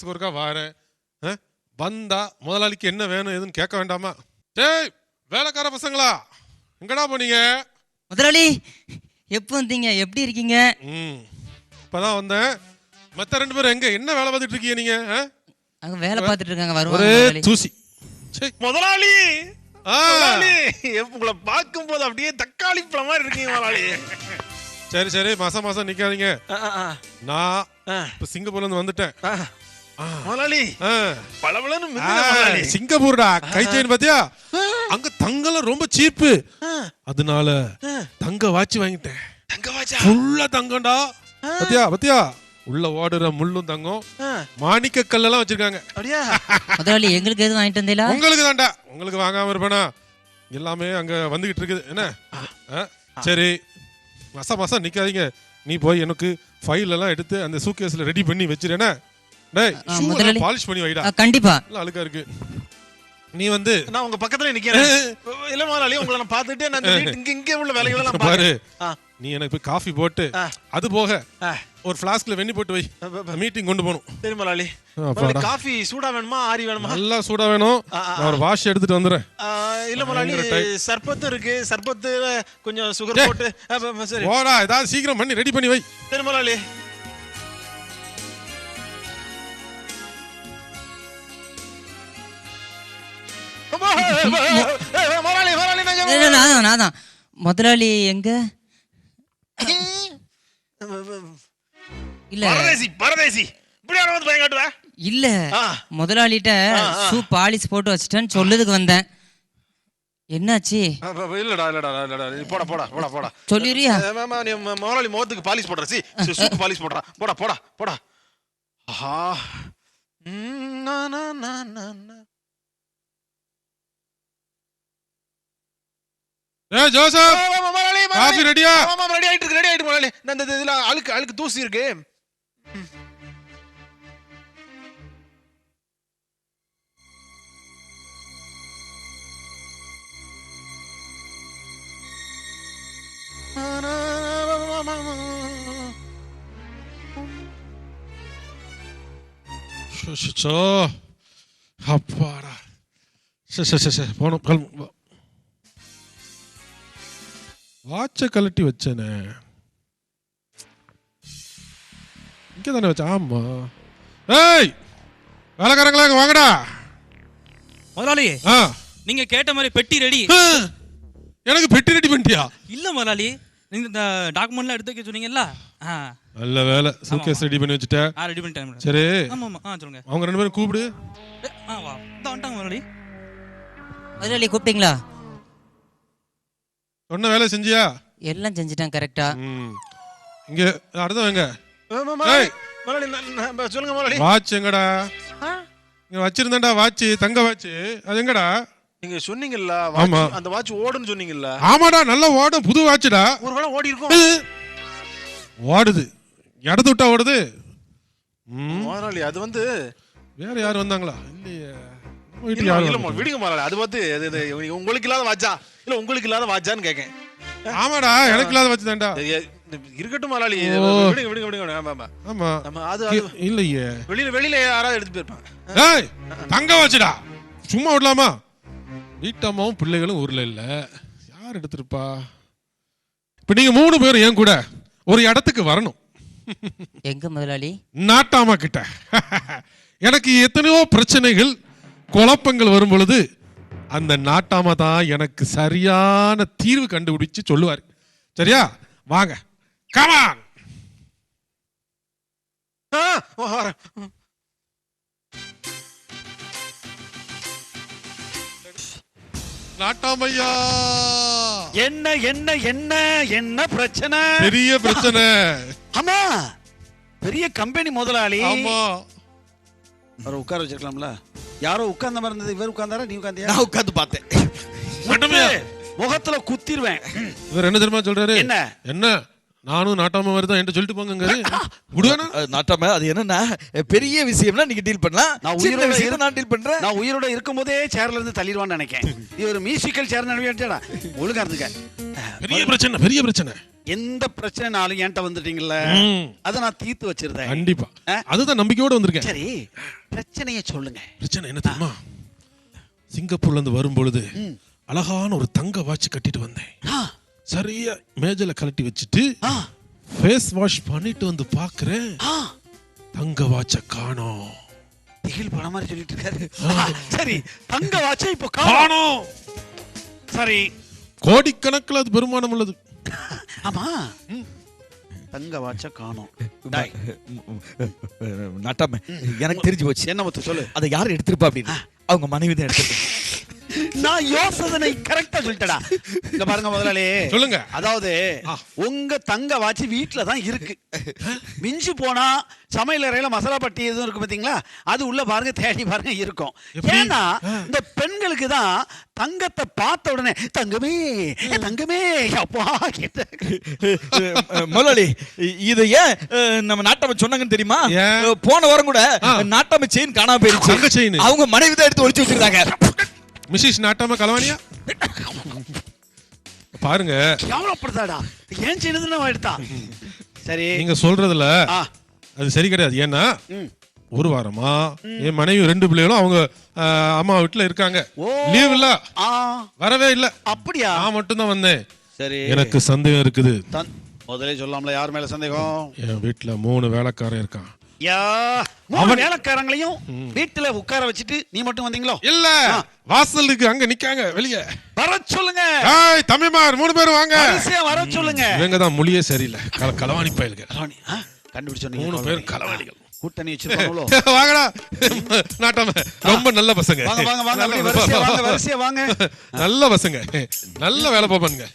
மாசத்துக்கு ஒருக்கா வாரேன்? வந்தா முதலாளிக்கு என்ன வேணும் எதுன்னு கேட்க வேண்டாமா? டேய் வேலைக்கார பசங்களா எங்கடா போனீங்க? முதலாளி எப்போ வந்தீங்க? எப்படி இருக்கீங்க? ம். இப்பதான் வந்தேன். மத்த ரெண்டு பேரும் எங்க? என்ன வேலை பார்த்துட்டு இருக்கீங்க நீங்க? அங்க வேலை பார்த்துட்டு இருக்காங்க வருவாங்க. தூசி. சே முதலாளி! ஆ. முதலாளி! எப்ப உங்களை பார்க்கும்போது அப்படியே தக்காளி பழம் மாதிரி இருக்கீங்க முதலாளி. சரி சரி. மாசம் மாசம் நிக்காதீங்க. நான் இப்ப சிங்கப்பூர்ல இருந்து வந்துட்டேன். முதலாளி ஆ. பளபளன்னு சிங்கப்பூர்டா கை செயின் பாத்தியா? அங்க தங்கம்லாம் ரொம்ப சீப்பு. அதனால. தங்க வாட்ச் வாங்கிட்டேன். தங்க வாச்சா ஃபுல்லா தங்கம்டா. பாத்தியா பாத்தியா? உள்ள ஓடுற முள்ளும் தங்கம். மாணிக்க கல்லெல்லாம் வச்சிருக்காங்க. அப்படியா? முதலாளி எங்களுக்கு எதுவும் வாங்கிட்டு வந்தீங்களா? உங்களுக்கு தான்டா. உங்களுக்கு வாங்காம இருப்பேனா? எல்லாமே அங்க வந்துகிட்டு இருக்குது. என்ன? ஆ, சரி. மசா மசா நிக்காதீங்க. நீ போய் எனக்கு ஃபைல் எல்லாம் எடுத்து அந்த சூட்கேஸ்ல ரெடி பண்ணி வச்சிருனே டேய். பாலிஷ் பண்ணி வைடா. கண்டிப்பா. எல்லாம் அழுக்கா இருக்கு. நீ வந்து நான் உங்க பக்கத்துல நிக்கிறேன். இல்ல முதலாளி உங்களை நான் பார்த்துட்டே நான் இந்த வீட்டு- இங்க இங்க உள்ள வேலைகளை எல்லாம் பாரு நீ எனக்கு போய் காஃபி போட்டு. அது போக. ஒரு ஃப்ளாஸ்க்ல வெண்ணி போட்டு வை. மீட்டிங் கொண்டு போகணும். சரி முதலாளி. காஃபி சூடா வேணுமா? ஆறி வேணுமா? நல்லா சூடா வேணும். நான் ஒரு வாஷ் எடுத்துட்டு வந்துடுறேன். ஆ, இல்ல முதலாளி. சர்பத்து இருக்கு. சர்பத்து கொஞ்சம் சுகர். போட்டு சரி. போடா ஏதாவது சீக்கிரம் பண்ணி ரெடி பண்ணி வை. சரி முதலாளி. நான் தான், நான் தான் முதலாளி எங்க? இல்ல. பரதேசி பரதேசி. இப்படியா வந்து பையன் காட்டுவ இல்ல. முதலாளிட்ட. ஷூ பாலிஷ் போட்டு வச்சுட்டேன்னு சொல்லதுக்கு வந்தேன். என்னாச்சு? இல்லடா இல்லடா இல்லடா போடா போடா போடா போடா. சொல்லிடுறியா? நீ முதலாளி முகத்துக்கு பாலிஷ் போடுற. சி பாலிஷ் போடுறா. போடா போடா போடா. ஆஹா. ஏ ஜோசப். காஃபி ரெடியா? ஆமா, ரெடி ஆயிட்டு இருக்கு ரெடி ஆயிட்டு முதலாளி இந்த இதுல அழுக்கு அழுக்கு தூசி இருக்கு. சோ அப்பாடா சரி சரி சரி சரி போனோம் வாட்சை கழட்டி வச்சேனே. இங்கே தானே வச்சேன் ஆமா. ஏய் வேலைக்காரங்களா இங்க வாங்கடா. முதலாளி ஆ. நீங்க கேட்ட மாதிரி பெட்டி ரெடி. ஆ, எனக்கு பெட்டி ரெடி பண்ணிட்டியா? இல்ல முதலாளி நீங்க இந்த டாக்குமெண்ட்லாம் எடுத்து வைக்க சொன்னீங்கல்ல? நல்ல வேலை. சூட்கேஸ் ரெடி பண்ணி வச்சுட்ட ஆ ரெடி பண்ணிட்டேன் சரி. ஆமா ஆமா. ஆ சொல்லுங்க. அவங்க ரெண்டு பேரும் கூப்பிடு. ஆ வா. இந்த வந்துட்டாங்க முதலாளி. முதலாளி கூப்பிட்டீங்களா? சொன்ன வேலை செஞ்சியா? எல்லாம் செஞ்சுட்டேன் கரெக்டா ம். இங்க அடுத்தவங்க சொல்லுங்க முதலாளி வாட்ச் எங்கடா? ஆ? இங்க வச்சிருந்தேன்டா வாட்ச் தங்க வாட்ச். அது எங்கடா? நீங்க சொன்னீங்கல்ல ஆமா. அந்த வாட்ச் ஓடுன்னு சொன்னீங்கல்ல. ஆமாடா நல்லா ஓடும் புது வாட்ச்டா. ஒரு வேளை ஓடி இருக்கும். ஓடுது. இடத்து விட்டா ஓடுது. ம். முதலாளி அது வந்து வேற யார் வந்தாங்களா? இல்லையே. நம்ம வீட்டுக்கு இல்ல, யாரும் இல்ல, வரல. விடுங்க முதலாளி அது இது உங்களுக்கு இல்லாத வாட்சா இல்ல உங்களுக்கு இல்லாத வாட்சான்னு கேக்கேன். ஆமாடா எனக்கு இல்லாத வாட்ச் தான்டா. இது, இது, இருக்கட்டும் ஓ. விடுங்க விடுங்க விடுங்க ஆமா ஆமா. ஆமா. நம்ம அது இல்லையே. வெளியில வெளியில யாராவது எடுத்து போயிருப்பாங்க. ஏய் தங்க வாட்ச்டா சும்மா விடலாமா? வீட்டம்மாவும் பிள்ளைகளும் ஊர்ல இல்ல. யார் எடுத்திருப்பா? இப்ப நீங்க மூணு பேரும் என் கூட ஒரு இடத்துக்கு வரணும். எங்க முதலாளி? நாட்டாமா கிட்ட. எனக்கு எத்தனையோ பிரச்சனைகள் குழப்பங்கள் வரும் பொழுது அந்த நாட்டாமா தான் எனக்கு சரியான தீர்வு கண்டுபிடிச்சு சொல்லுவார். சரியா? வாங்க. Come on. நாட்டாமையா. என்ன என்ன என்ன என்ன பிரச்சனை? பெரிய பிரச்சனை. ஆமா. பெரிய கம்பெனி முதலாளி. ஆமா. அவரை உட்கார வச்சிருக்கலாம்ல. யாரோ உட்கார்ந்த மாதிரி இருந்தது இவர் உட்கார்ந்தாரா நீ உட்கார்ந்தியா? நான் உட்காந்து பார்த்தேன். மட்டுமே முகத்துல குத்திருவேன். இவர் என்ன தெரியுமா சொல்றாரு? என்ன? என்ன? நானும் நாட்டாம மாதிரி தான் என்கிட்ட சொல்லிட்டு போங்க நாட்டாம அது என்னன்னா பெரிய விஷயம்னா நீங்க டீல் பண்ணலாம். நான் உயிரோட விஷயத்தை நான் டீல் பண்றேன். நான் உயிரோட இருக்கும் போதே சேர்ல இருந்து தள்ளிடுவான்னு நினைக்கேன் இது ஒரு மியூசிக்கல் சேர் நினைவியாடா ஒழுங்கா இருந்துக்க. பெரிய பிரச்சனை பெரிய பிரச்சனை. எந்த பிரச்சனைனாலும் என்கிட்ட வந்துட்டீங்கல்ல? அதை நான் தீர்த்து வச்சிருந்தேன். கண்டிப்பா? அதுதான் நம்பிக்கையோட வந்திருக்கேன். சரி பிரச்சனையை சொல்லுங்க. பிரச்சனை என்ன தெரியுமா? சிங்கப்பூர்ல இருந்து வரும் பொழுது அழகான ஒரு தங்க வாட்ச் கட்டிட்டு வந்தேன். ஆ, சரியா மேஜல கழட்டி வச்சுட்டு ஃபேஸ் வாஷ் பண்ணிட்டு வந்து பாக்குறேன் ஆ. தங்க வாட்ச காணோம். திகில் படம் மாதிரி சொல்லிட்டு இருக்காரு. சரி தங்க வாட்சை இப்போ காணோம். காணோம். சரி. கோடிக்கணக்கில் அது பெருமானம் உள்ளது. ஆமா. தங்க வாட்ச காணோம். நாட்டாம. எனக்கு தெரிஞ்சு போச்சு. என்ன முத்து சொல்லு. அதை யார் எடுத்திருப்பா அப்படின்னு. அவங்க மனைவி தான் எடுத்திருப்பா நான் யோசனை கரெக்டா சொல்லிட்டடா. இங்க பாருங்க முதலாளி. சொல்லுங்க. அதாவது. உங்க தங்க வாட்சி வீட்ல தான் இருக்கு. மிஞ்சி போனா சமையல் அறையில மசாலா பட்டி எதுவும் இருக்கு பாத்தீங்களா? அது உள்ள பாருங்க தேடி பாருங்க இருக்கும்? ஏன்னா இந்த பெண்களுக்கு தான் தங்கத்தை பார்த்த உடனே தங்கமே தங்கமே அப்பா முதலாளி இதை ஏன் நம்ம நாட்டாம சொன்னாங்கன்னு தெரியுமா? போன வாரம் கூட. நாட்டாம செயின் காணாம போயிருச்சு. அவங்க மனைவி தான் எடுத்து ஒளிச்சு வச்சிருக்காங்க. மிஸ்ஸஸ் நாட்டாம கலவாணியா பாருங்க. கேவலப்படுதாடா ஏன் செய்யணுதுன்னு அவன் எடுத்தா? சரி. நீங்க சொல்றதுல ஆ. அது சரி கிடையாது. ஏன்னா ம். ஒரு வாரமா என் மனைவி ரெண்டு பிள்ளைகளும் அவங்க அம்மா வீட்டுல இருக்காங்க. ஓ. லீவ் இல்ல. ஆ. வரவே இல்ல. அப்படியா? நான் மட்டும் தான் வந்தேன். சரி. எனக்கு சந்தேகம் இருக்குது. தன்- முதலே சொல்லாமல யார் மேல சந்தேகம்? என் வீட்டுல மூணு வேலைக்காரன் இருக்கான். வேலைக்காரங்களையும் வீட்டுல உட்கார வச்சுட்டு நீ மட்டும் வந்தீங்களோ? இல்ல வாசலுக்கு அங்க நிக்காங்க வெளிய. வர சொல்லுங்க. ஏய் தம்பிமார் மூணு பேரும் வாங்க. வரிசையா வர சொல்லுங்க. இவங்க தான் மொழியே சரியில்லை. கல கலவாணி பயலுங்க. கலவாணி? கண்டுபிடிச்சோம் மூணு பேரும் கலவாணிகள் கூட்டணி வச்சிருப்பாங்களோ? வாங்கடா. நாட்டாம ரொம்ப நல்ல பசங்க. வாங்க வாங்க வாங்க வரிசையா வாங்க வரிசையா வாங்க. நல்ல பசங்க. நல்ல வேலை பார்ப்பானுங்க.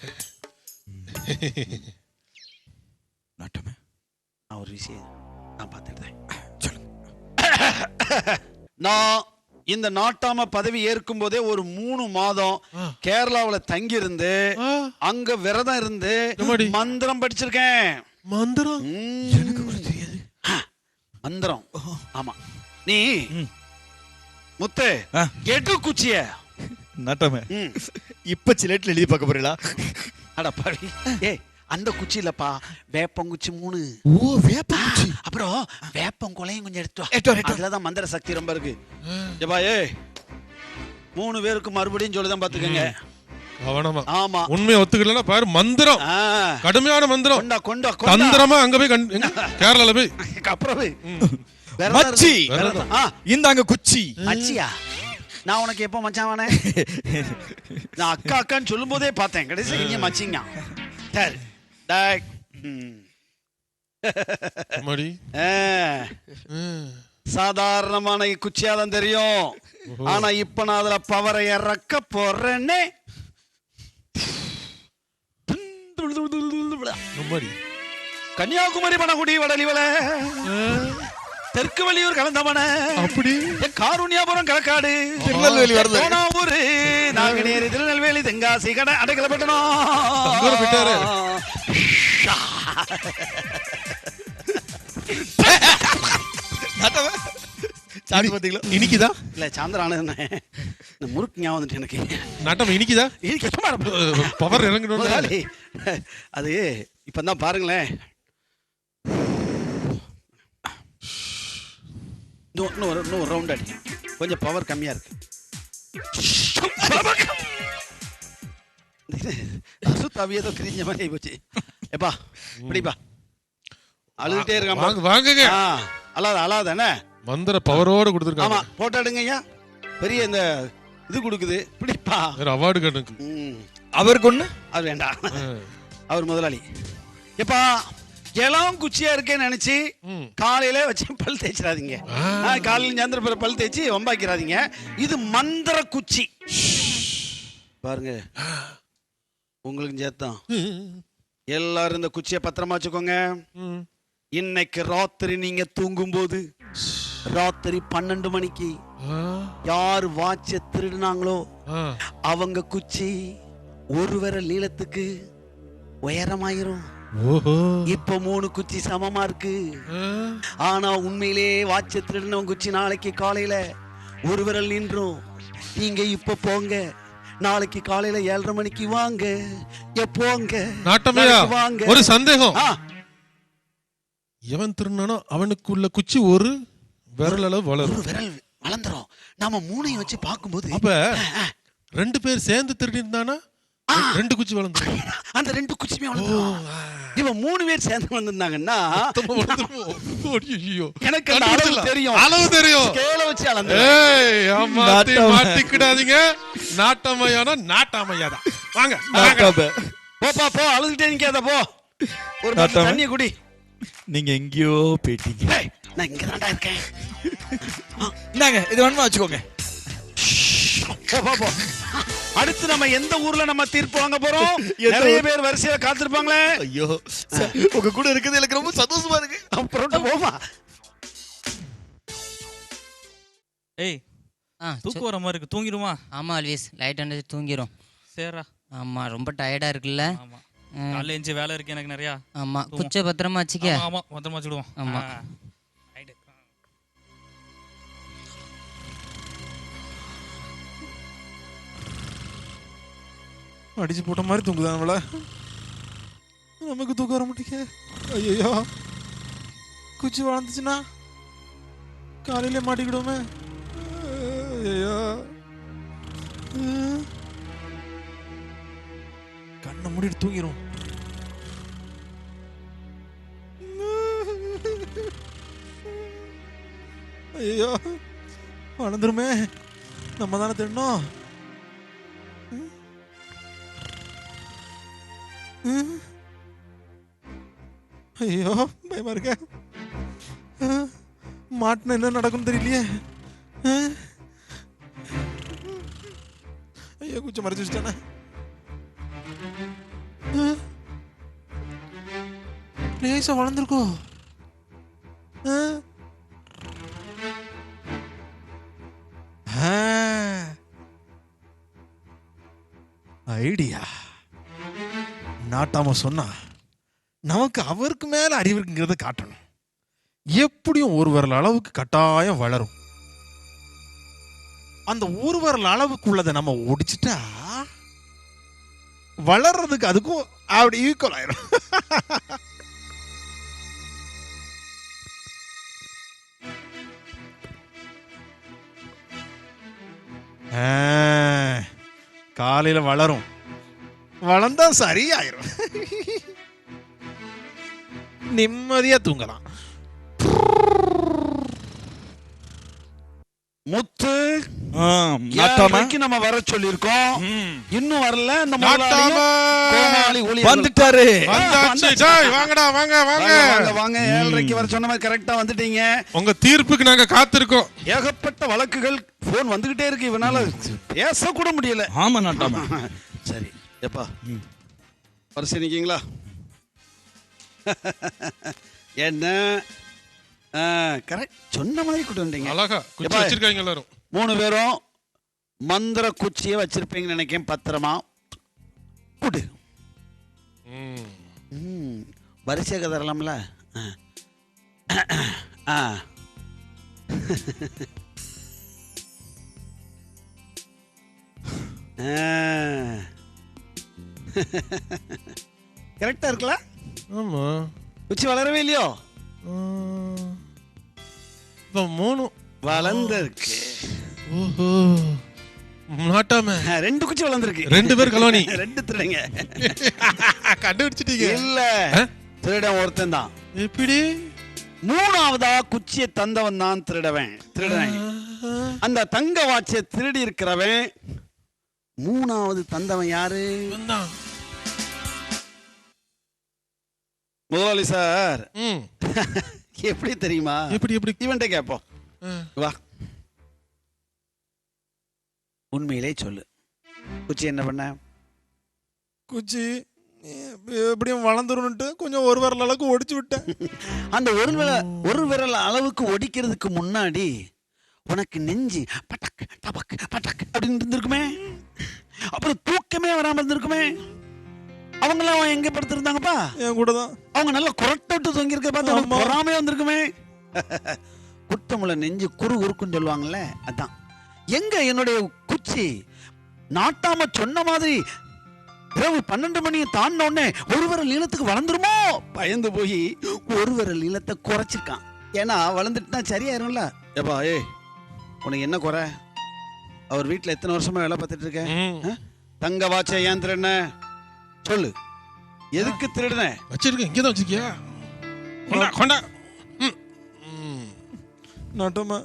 நாட்டாம? நான் ஒரு விஷயம் நான் பார்த்துட்டேன் நான் இந்த நாட்டாம பதவி ஏற்கும் போதே ஒரு மூணு மாதம் கேரளாவுல தங்கி இருந்து அங்க விரதம் இருந்து? மந்திரம் படிச்சிருக்கேன். மந்திரம்? எனக்கு கூட தெரியாது. மந்திரம். ஆமா. நீ முத்து. எடு குச்சிய. நாட்டாம. இப்ப சிலேட்ல எழுதி பார்க்க போறீங்களா? அட பாவி. ஏ அந்த குச்சி இல்லப்பா. வேப்பங்குச்சி மூணு. ஓ வேப்ப குச்சி. அப்புறம் வேப்பம் கொலையும் கொஞ்சம் எடுத்து. எடுத்து அதுலதான் மந்திர சக்தி ரொம்ப இருக்கு. ஏ மூணு பேருக்கு மறுபடியும் சொல்லுதான் பாத்துக்கங்க கவனமா. ஆமா. உண்மையை ஒத்துக்கலன்னா பாரு மந்திரம். கடுமையான மந்திரம். கொண்டா தந்திரமா அங்க போய்? கேரளால போய். அப்புறம் மச்சி. இந்தாங்க குச்சி. அச்சியா நான் உனக்கு எப்போ மச்சான் நான் அக்கா அக்கான்னு சொல்லும் போதே பார்த்தேன். கடைசி நீங்க மச்சிங்க. சரி. டேய். ம். அம்மாடி. ஆ, ம். சாதாரணமான குச்சியா தான் தெரியும் ஆனா இப்ப நான் அதுல பவரை இறக்க போறேன்னே. கன்னியாகுமரி பணகுடி வடலிவல தெற்கு வழியூர் கலந்தவன அப்படி காருண்யாபுரம் களக்காடு திருநெல்வேலி வருது. கோணாவூரு நாங்குநேரி திருநெல்வேலி தென்காசி கடை அடைக்கலப்பட்டணும் தூரம் சாடி பாத்தீங்களா இனிக்குதா? இல்ல சாந்திரான இந்த முறுக்கு ஞாபகம் வந்துட்டு எனக்கு. நாட்டம் இனிக்குதா? இரு. பவர் இறங்கணும் அது இப்பதான் பாருங்களேன். இன்னும் இன்னும் ஒரு இன்னும் ஒரு ரவுண்ட் அடி. கொஞ்சம் பவர் கம்மியா இருக்கு. அசுத்தாவி ஏதோ கிரிஞ்ச மாதிரி ஆகி போச்சு. எப்பா இப்படிப்பா அழுதுட்டே வாங்க இருக்கான் வாங்குங்க. ஆ அழாத அழாத என்ன? மந்திர பவரோட ஆமா கொடுத்துருக்காங்க. போட்டோ எடுங்க ஐயா பெரிய இந்த இது கொடுக்குது. பிடிப்பா. வேற அவார்டு கணக்கு ம். அவருக்கு ஒண்ணு அது வேண்டாம் அவர் முதலாளி. எப்பா இளம் குச்சியா இருக்கேன்னு நினைச்சு. காலையில வச்சு பல் தேய்ச்சிடாதீங்க. காலையில சாயந்தரம் பல் தேய்ச்சி வம்பாக்கிறாதீங்க. இது மந்திர குச்சி. பாருங்க. உங்களுக்கு சேர்த்தான் எல்லாரும் இந்த குச்சியை பத்திரமா வச்சுக்கோங்க. இன்னைக்கு ராத்திரி நீங்க தூங்கும்போது ராத்திரி பன்னெண்டு மணிக்கு யார் வாட்ச திருடுனாங்களோ. அவங்க குச்சி ஒரு விரல் நீளத்துக்கு உயரமாயிரும். இப்ப மூணு குச்சி சமமா இருக்கு. ஆனா உண்மையிலே வாட்ச திருடினவன் குச்சி நாளைக்கு காலையில ஒரு விரல் நின்றும். நீங்க இப்ப போங்க. நாளைக்கு காலையில ஏழரை மணிக்கு வாங்க. எப்போங்க நாட்டமையா வாங்க. ஒரு சந்தேகம். எவன் திருநானோ அவனுக்குள்ள குச்சி ஒரு விரல் அளவு வளரும். விரல் வளர்ந்துரும். நாம மூணையும் வச்சு பார்க்கும்போது அப்ப ரெண்டு பேர் சேர்ந்து திருடி இருந்தானா ரெண்டு குச்சி வளர்ந்துரும். அந்த ரெண்டு குச்சியுமே வளர்ந்துரும். இவன் மூணு பேர் சேர்ந்து வந்திருந்தாங்கன்னா. எனக்கு அந்த அளவு. தெரியும். அளவு தெரியும். ஸ்கேல வச்சு அளந்து ஏய். மாட்டிக்கிடாதீங்க. நாட்டாமையானா நாட்டாமையா தான் வாங்க. போப்பா போ அழுதுட்டே நிக்காத போ. ஒரு தண்ணிய குடி. நீங்க எங்கேயோ போயிட்டீங்க. நான் இங்க தான்டா இருக்கேன். இந்தாங்க இது வேணுமா வச்சுக்கோங்க. போ போ போ. அடுத்து நம்ம எந்த ஊர்ல நம்ம தீர்ப்பு வாங்க போறோம்? நிறைய? பேர் வரிசையில காத்திருப்பாங்களே? ஐயோ. உங்க கூட இருக்கிறது எனக்கு ரொம்ப சந்தோஷமா இருக்கு. அப்புறம் போமா ஏய் தூக்கம் வர மாதிரி இருக்கு. தூங்கிடுமா? ஆமா அல்வேஸ். லைட் அண்டிச்சு தூங்கிரும். சரிடா ஆமா ரொம்ப டயர்டா இருக்குல்ல. காலைல எஞ்சி வேலை இருக்கு எனக்கு நிறையா. ஆமா. குச்சை பத்திரமா வச்சுக்க. ஆமா ஆமா பத்திரமா வச்சுடுவோம் ஆமா. அடிச்சு போட்ட மாதிரி தூங்குதான் நம்மள நமக்கு தூக்கம் வர மாட்டேங்க ஐயோ குச்சி வளர்ந்துச்சுன்னா காலையில மாட்டிக்கிடுவோமே. ஐயோ கண்ணை மூடிட்டு தூங்கிடும் ஐயோ வளர்ந்துருமே. நம்ம தானே தின்னோம். ஐயோ பயமா இருக்க. மாட்டின என்ன நடக்கும்னு தெரியலையே. ஐயோ குச்ச மறைச்சு வச்சுட்டானே. வளர்ந்துருக்கோ. ஐடியா. நாட்டாம சொன்னா. நமக்கு அவருக்கு மேல அறிவு இருக்குங்கிறத காட்டணும். எப்படியும் ஒரு விரல் அளவுக்கு கட்டாயம் வளரும். அந்த ஒரு விரல் அளவுக்கு உள்ளதை நம்ம ஒடிச்சிட்டா வளர்றதுக்கு அதுக்கும் அப்படி ஈக்குவல் ஆயிரும். காலையில் காலையில வளரும். வளர்ந்தா சரியாயிரும். நிம்மதியா தூங்கலாம். முத்து நம்ம வர சொல்லியிருக்கோம்? இன்னும் வரல ஊழியர்கள். வந்துட்டாரு. வாங்கடா வாங்க வாங்க. வாங்க வாங்க வாங்க. ஏழரைக்கு வர சொன்ன மாதிரி கரெக்டா வந்துட்டீங்க. உங்க தீர்ப்புக்கு நாங்க காத்திருக்கோம். ஏகப்பட்ட வழக்குகள் போன் வந்துகிட்டே இருக்கு இவனால. பேச கூட முடியல. ஆமா நாட்டாம. சரி எப்பா வரிசை நிக்கீங்களா என்ன? கரெக்ட் சொன்ன மாதிரி கூட்டு வந்தீங்க அழகா. குச்சி எப்பா? வச்சிருக்காங்க எல்லாரும். மூணு பேரும் மந்திர குச்சியை வச்சிருப்பீங்கன்னு நினைக்கிறேன் பத்திரமா குடு ம். ம், வரிசையாக கதறலாம்ல ஆ. ஆ. கரெக்டா இருக்குல்ல? ஆமா. குச்சி வளரவே இல்லையோ. இப்ப மூணு. வளர்ந்துருக்கு. ஓஹோ. நாட்டாம. ரெண்டு குச்சி வளர்ந்துருக்கு. ரெண்டு பேர் கலவாணி ரெண்டு திருடங்க. கண்டுபிடிச்சிட்டீங்க. இல்ல? திருடன் ஒருத்தன் தான் எப்படி? மூணாவதா குச்சியை தந்தவன் தான் திருடவன். திருடன். அந்த தங்க வாட்சை திருடி இருக்கிறவன் மூணாவது தந்தவன் யாரு? முதலாளி சார். எப்படி தெரியுமா? எப்படி எப்படி? இவன்ட்ட கேப்போம் ஆ. வா. உண்மையிலே சொல்லு. குச்சி என்ன பண்ண? குச்சி எப்படியும் வளர்ந்துருன்ட்டு கொஞ்சம் ஒரு விரல் அளவுக்கு ஒடிச்சு விட்டேன். அந்த ஒரு விரல் ஒரு விரல் அளவுக்கு ஒடிக்கிறதுக்கு முன்னாடி உனக்கு நெஞ்சு பட்டக் டபக் பட்டக் அப்படின்னு இருந்திருக்குமே. அப்புறம் தூக்கமே வராம இருந்திருக்குமே. அவங்களாம் எங்க படுத்திருந்தாங்கப்பா? என் கூட தான். அவங்க நல்லா குரட்டை விட்டு தொங்கியிருக்க பார்த்து. அவனுக்கு பொறாமையே வந்திருக்குமே. குட்டமுள்ள நெஞ்சு குறு குறுக்குன்னு சொல்லுவாங்கல்ல அதான். எங்க என்னுடைய குச்சி? நாட்டாம சொன்ன மாதிரி இரவு பன்னெண்டு மணியை தாண்டின உடனே ஒரு விரல் நீளத்துக்கு வளர்ந்துருமோ? பயந்து போய் ஒரு விரல் நீளத்தை குறைச்சிருக்கான். ஏன்னா வளர்ந்துட்டுனா சரியாயிரும்ல. ஏப்பா ஏய் உனக்கு என்ன குறை? அவர் வீட்டில் எத்தனை வருஷமா வேலை பார்த்துட்டு இருக்க? ம். ஆ? தங்க வாட்சை ஏன் திருடின சொல்லு. எதுக்கு திருடின? வச்சிருக்க இங்கே தான் வச்சிருக்கியா? கொண்டா கொண்டா. நட்டமா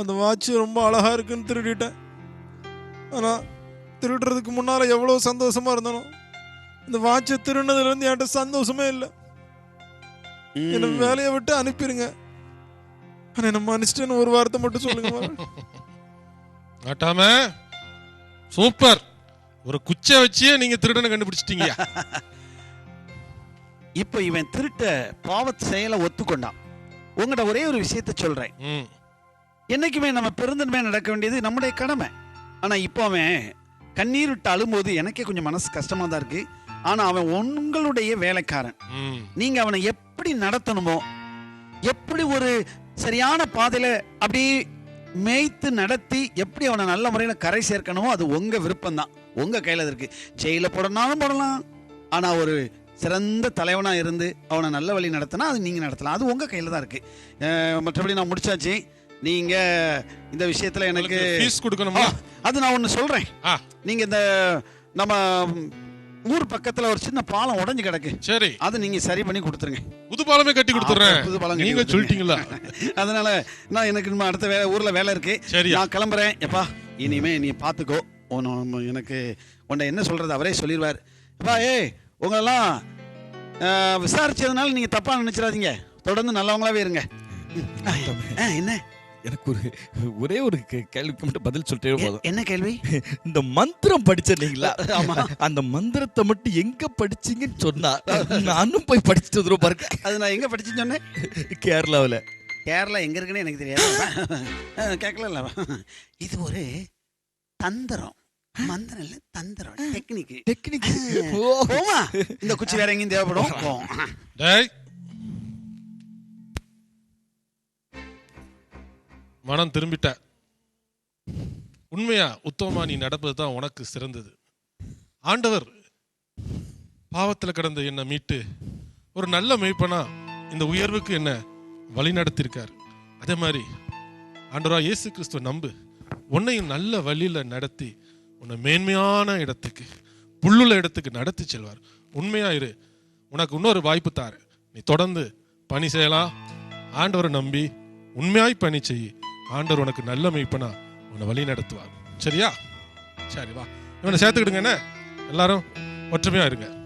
அந்த வாட்ச் ரொம்ப அழகா இருக்குன்னு திருடிட்டேன். ஆனா திருடுறதுக்கு முன்னால எவ்வளவு சந்தோஷமா இருந்தாலும் இந்த வாட்சை திருடினதுல இருந்து என்கிட்ட சந்தோஷமே இல்லை. என்ன வேலையை விட்டு அனுப்பிடுங்க ஆனா என்ன மன்னிச்சிட்டேன்னு ஒரு வார்த்தை மட்டும் சொல்லுங்க. நாட்டாம சூப்பர். ஒரு குச்சை வச்சே நீங்க திருடனை கண்டுபிடிச்சிட்டீங்க. இப்போ இவன் திருட்ட பாவத் செயலை ஒத்துக்கொண்டான். உங்கள்கிட்ட ஒரே ஒரு விஷயத்த சொல்றேன். என்னைக்குமே நம்ம பெருந்தன்மை நடக்க வேண்டியது நம்முடைய கடமை. ஆனா இப்போ அவன் கண்ணீர் விட்டு அழும்போது எனக்கே கொஞ்சம் மனசு கஷ்டமா தான் இருக்கு. ஆனா அவன் உங்களுடைய வேலைக்காரன். நீங்க அவனை எப்படி நடத்தணுமோ எப்படி ஒரு சரியான பாதையில அப்படி மேய்த்து நடத்தி எப்படி அவனை நல்ல முறையில் கரை சேர்க்கணுமோ அது உங்க விருப்பம் தான் உங்க கையில இருக்கு. ஜெயில போடனாலும் போடலாம். ஆனா ஒரு சிறந்த தலைவனா இருந்து அவனை நல்ல வழி நடத்தினா அது நீங்க நடத்தலாம். அது உங்க கையில தான் இருக்கு. அஹ் மற்றபடி நான் முடிச்சாச்சு. நீங்க இந்த விஷயத்துல எனக்கு ஃபீஸ் கொடுக்கணுமா? அது நான் ஒன்று சொல்றேன். ஆ. நீங்க இந்த நம்ம ஊர் பக்கத்துல ஒரு சின்ன பாலம் உடைஞ்சு கிடக்கு. சரி. அதை நீங்க சரி பண்ணி கொடுத்துருங்க. புது பாலமே கட்டி கொடுத்துறேன் புது பாலம் நீங்க. சொல்லிட்டீங்களா? அதனால நான் எனக்கு அடுத்த வேலை ஊர்ல வேலை இருக்கு. நான் கிளம்புறேன். எப்பா இனிமே நீ பாத்துக்கோ. உன்னை எனக்கு உன்னை என்ன சொல்றது? அவரே சொல்லிடுவார் எப்பா ஏய் உங்களெல்லாம் விசாரிச்சதுனால நீங்க தப்பா நினைச்சிடாதீங்க. தொடர்ந்து நல்லவங்களாவே இருங்க. என்ன? எனக்கு ஒரு ஒரே ஒரு கேள்விக்கு மட்டும் பதில் சொல்லிட்டே போதும். என்ன கேள்வி? இந்த மந்திரம் படிச்சிருந்தீங்களா ஆமா. அந்த மந்திரத்தை மட்டும் எங்க படிச்சீங்கன்னு சொன்னா நானும் போய் படிச்சுட்டு வந்துடும் பாருங்க. அது நான் எங்க படிச்சுன்னு சொன்னேன்? கேரளாவுல. கேரளா எங்க இருக்குன்னு எனக்கு தெரியாது. கேட்கல இது ஒரு தந்திரம். மந்திரம் இல்ல தந்திரம் டெக்னிக் டெக்னிக் போமா இந்த குச்சி வேற எங்கேயும் தேவைப்படும். டேய். மனம் திரும்பிட்ட. உண்மையா உத்தமமா நீ நடப்பது தான் உனக்கு சிறந்தது. ஆண்டவர் பாவத்துல கிடந்த என்னை மீட்டு ஒரு நல்ல மெய்ப்பனா இந்த உயர்வுக்கு என்ன வழி நடத்தியிருக்கார் அதே மாதிரி ஆண்டவரா இயேசு கிறிஸ்துவ நம்பு. உன்னையும் நல்ல வழியில் நடத்தி உன்னை மேன்மையான இடத்துக்கு புல்லுள்ள இடத்துக்கு நடத்தி செல்வார். உண்மையாக இரு. உனக்கு இன்னொரு வாய்ப்பு தாரு. நீ தொடர்ந்து பணி செய்யலாம் ஆண்டவரை நம்பி உண்மையாய் பணி செய். ஆண்டவர் உனக்கு நல்ல மீட்பனா உன்னை வழி நடத்துவார். சரியா? சரி வா. இவனை சேர்த்துக்கிடுங்க என்ன? எல்லாரும் ஒற்றுமையா இருங்க.